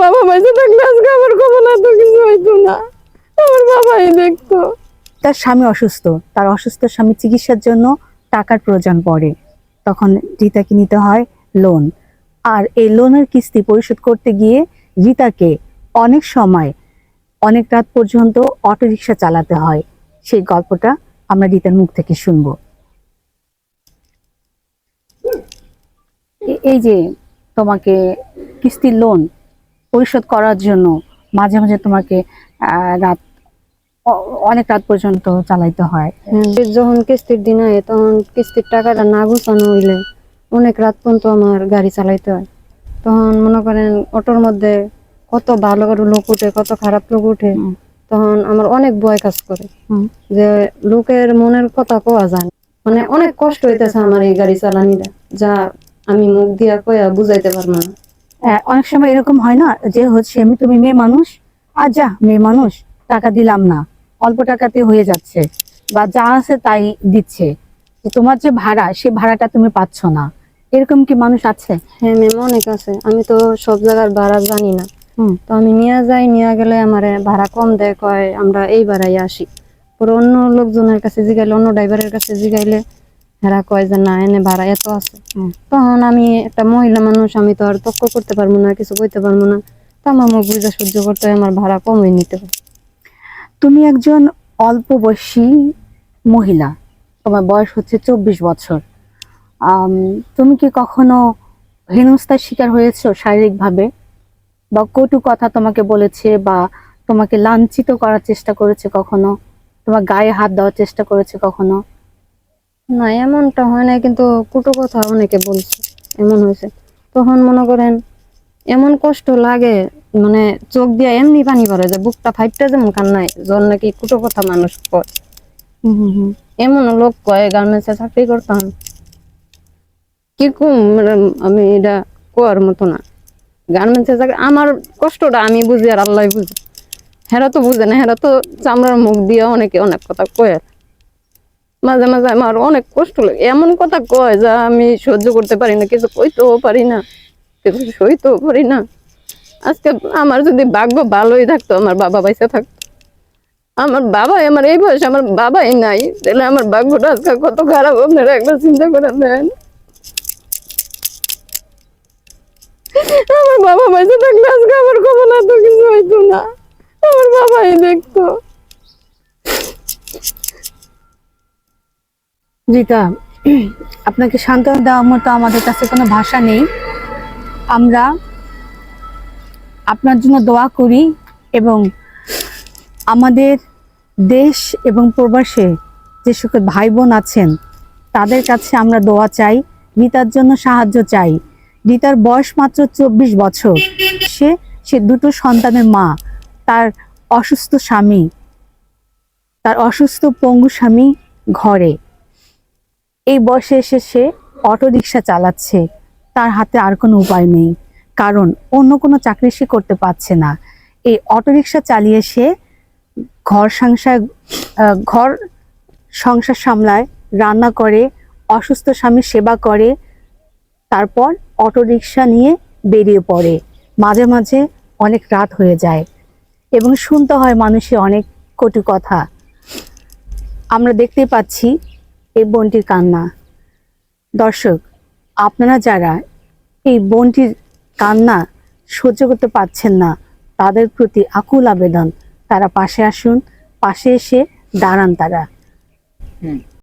বাবা বেঁচে থাকলে আজকে আমার কখন এত কিছু হইতো না। আমার বাবাই দেখতো। তার স্বামী অসুস্থ। তার অসুস্থ স্বামী চিকিৎসার জন্য টাকার প্রয়োজন পড়ে। তখন রিতাকে নিতে হয় লোন আর এই লোনের কিস্তি পরিশোধ করতে গিয়ে রিতাকে অনেক সময়, অনেক রাত পর্যন্ত অটোরিকশা চালাতে হয়। সেই গল্পটা আমরা রিতার মুখ থেকে শুনব। এই যে তোমাকে কিস্তির লোন পরিশোধ করার জন্য মাঝে মাঝে তোমাকে রাত অনেক রাত পর্যন্ত চালাইতে হয়। যখন কিস্তির দিন হয় তখন কিস্তির টাকাটা না গুছানো হইলে অনেক রাত পর্যন্ত আমার গাড়ি চালাইতে হয়। তখন মনে করেন অটোর মধ্যে কত ভালো ভালো লোক উঠে কত খারাপ লোক উঠে তখন আমার অনেক ভয় কাজ করে। যে লোকের মনের কথা কোয়া যায়। মানে অনেক কষ্ট হইতেছে আমার এই গাড়ি চালানিটা যা আমি মুখ দিয়া কয়া বুঝাইতে পারব না। অনেক সময় এরকম হয় না যে হচ্ছে আমি তুমি মেয়ে মানুষ আর যা মেয়ে মানুষ টাকা দিলাম না। অল্প টাকাতে হয়ে যাচ্ছে। বা যা আছে তাই দিচ্ছে। তোমার যে ভাড়া সে ভাড়াটা তুমি পাচ্ছ না। এরকম কি মানুষ আছে? হ্যাঁ ম্যাম অনেক আছে। আমি তো সব জায়গার ভাড়া জানি না। তো আমি নিয়ে যাই নিয়ে গেলে আমার ভাড়া কম দেয় কয় আমরা এই ভাড়াই আসি। পরে অন্য লোকজনের কাছে জিগাইলে অন্য ড্রাইভারের কাছে জিগাইলে হেরা কয় যে, না, এনে ভাড়া এত আছে। তখন আমি একটা মহিলা মানুষ, আমি তো আর তক্ক করতে পারব না কিছু বলতে পারব না। তো আমার মুখ সহ্য করতে হয়, আমার ভাড়া কমই নিতে হবে তুমি একজন অল্প বয়সী মহিলা, তোমার বয়স হচ্ছে চব্বিশ বছর। তুমি কি কখনো হেনস্থার শিকার হয়েছো শারীরিকভাবে? বা কটু কথা তোমাকে বলেছে বা তোমাকে লাঞ্ছিত করার চেষ্টা করেছে কখনো? তোমার গায়ে হাত দেওয়ার চেষ্টা করেছে কখনো? না এমনটা হয় না কিন্তু কুটো কথা অনেকে বলছে এমন হয়েছে। তখন মনে করেন এমন কষ্ট লাগে মানে চোখ দিয়ে এমনি পানি পড়ে যে বুকটা ফাইটটা যেমন কান্নায় জন নাকি কুটো কথা মানুষ কয়। এমন লোক কয় গার্মেন্টসে চাকরি করতাম। কি কম মানে আমি এটা কোয়ার মতো না। গার্মেন্টসে চাকরি আমার কষ্টটা আমি বুঝি আর আল্লাহ বুঝি। হেরা তো বুঝে না হেরা তো চামড়ার মুখ দিয়ে অনেকে অনেক কথা কয়। আর। মাঝে মাঝে আমার অনেক কষ্ট লাগে। এমন কথা কয় যা আমি সহ্য করতে পারি না, কিছু কইতেও পারি না, কিছু সইতেও পারি না। আজকে আমার যদি ভাগ্য ভালোই থাকতো, আমার বাবা পয়সা থাকতো। আমার বাবাই আমার এই বয়স আমার বাবাই নাই, তাহলে আমার ভাগ্যটা আজকে কত খারাপ আপনারা একবার চিন্তা করে দেন। আমার বাবা পয়সা থাকলে আজকে আমার কখন এত কিছু হইতো না, আমার বাবাই দেখতো। রিতা, আপনাকে সান্ত্বনা দেওয়ার মতো আমাদের কাছে কোনো ভাষা নেই। আমরা আপনার জন্য দোয়া করি এবং আমাদের দেশ এবং প্রবাসে যে সকল ভাই বোন আছেন, তাদের কাছে আমরা দোয়া চাই, রিতার জন্য সাহায্য চাই। রিতার বয়স মাত্র চব্বিশ বছর। সে সে দুটো সন্তানের মা, তার অসুস্থ স্বামী, তার অসুস্থ পঙ্গু স্বামী ঘরে। এই বয়সে এসে সে অটো রিক্সা চালাচ্ছে। তার হাতে আর কোনো উপায় নেই, কারণ অন্য কোনো চাকরি সে করতে পারছে না। এই অটো রিক্সা চালিয়ে সে ঘর সংসার ঘর সংসার সামলায়, রান্না করে, অসুস্থ স্বামীর সেবা করে, তারপর অটো রিক্সা নিয়ে বেরিয়ে পড়ে। মাঝে মাঝে অনেক রাত হয়ে যায় এবং শুনতে হয় মানুষের অনেক কটু কথা। আমরা দেখতে পাচ্ছি এই বনটির কান্না। দর্শক, আপনারা যারা এই বনটির কান্না সহ্য করতে পারছেন না, তাদের প্রতি আকুল আবেদন। তারা পাশে আসুন, পাশে এসে দাঁড়ান তারা।